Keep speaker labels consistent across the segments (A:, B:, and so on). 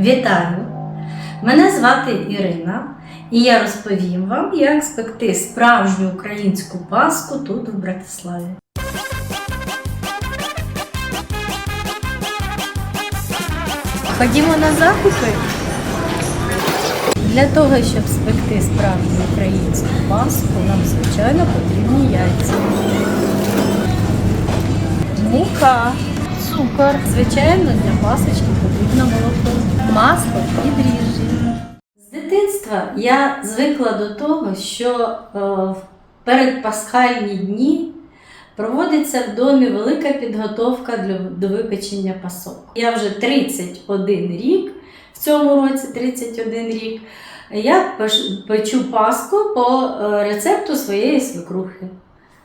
A: Вітаю! Мене звати Ірина, і я розповім вам, як спекти справжню українську паску тут, в Братиславі. Ходімо на закупи. Для того, щоб спекти справжню українську паску, нам, звичайно, потрібні яйця. Мука, цукор. Звичайно, для пасочки потрібно молоко, масло і дріжджі. З дитинства я звикла до того, що е, в передпасхальні дні проводиться в домі велика підготовка до випечення пасок. Я вже 31 рік, в цьому році 31 рік, я печу паску по е, рецепту своєї свекрухи.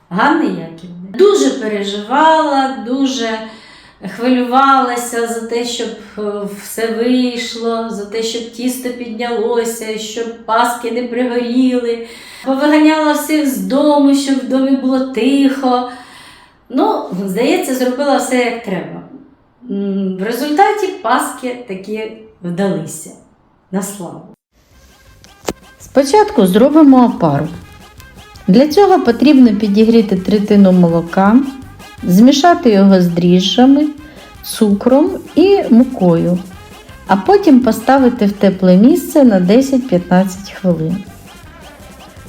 A: Ганни Яківни. Дуже переживала, дуже хвилювалася за те, щоб е, все вийшло, за те, щоб тісто піднялося, щоб паски не пригоріли. Повиганяла всіх з дому, щоб в домі було тихо. Ну, здається, зробила все як треба. В результаті паски таки вдалися. На славу.
B: Спочатку зробимо опару. Для цього потрібно підігріти третину молока, змішати його з дріжджами, цукром і мукою, а потім поставити в тепле місце на 10-15 хвилин.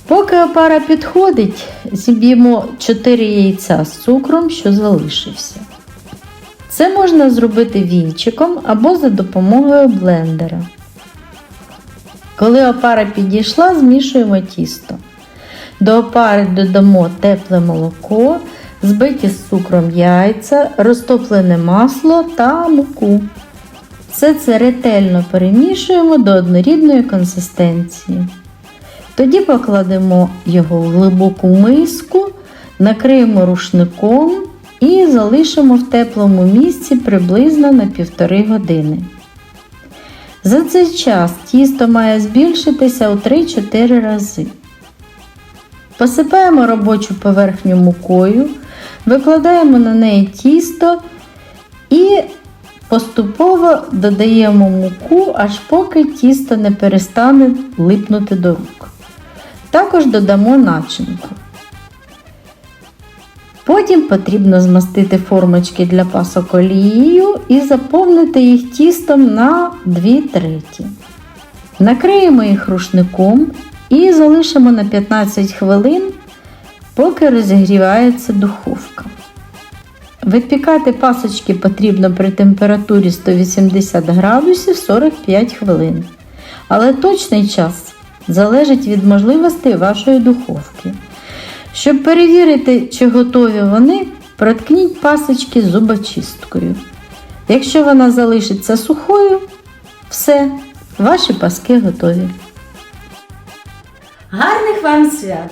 B: Поки опара підходить, зіб'ємо 4 яйця з цукром, що залишився. Це можна зробити вінчиком або за допомогою блендера. Коли опара підійшла, змішуємо тісто. До опари додамо тепле молоко, збиті з цукром яйця, розтоплене масло та муку. Все це ретельно перемішуємо до однорідної консистенції. Тоді покладемо його в глибоку миску, накриємо рушником і залишимо в теплому місці приблизно на півтори години. За цей час тісто має збільшитися у 3-4 рази. Посипаємо робочу поверхню мукою, викладаємо на неї тісто і поступово додаємо муку, аж поки тісто не перестане липнути до рук. Також додамо начинку. Потім потрібно змастити формочки для пасок олією і заповнити їх тістом на 2 треті. Накриємо їх рушником і залишимо на 15 хвилин, поки розігрівається духовка. Випікати пасочки потрібно при температурі 180 градусів 45 хвилин. Але точний час залежить від можливостей вашої духовки. Щоб перевірити, чи готові вони, проткніть пасочки зубочисткою. Якщо вона залишиться сухою, все, ваші паски готові.
A: Гарних вам свят!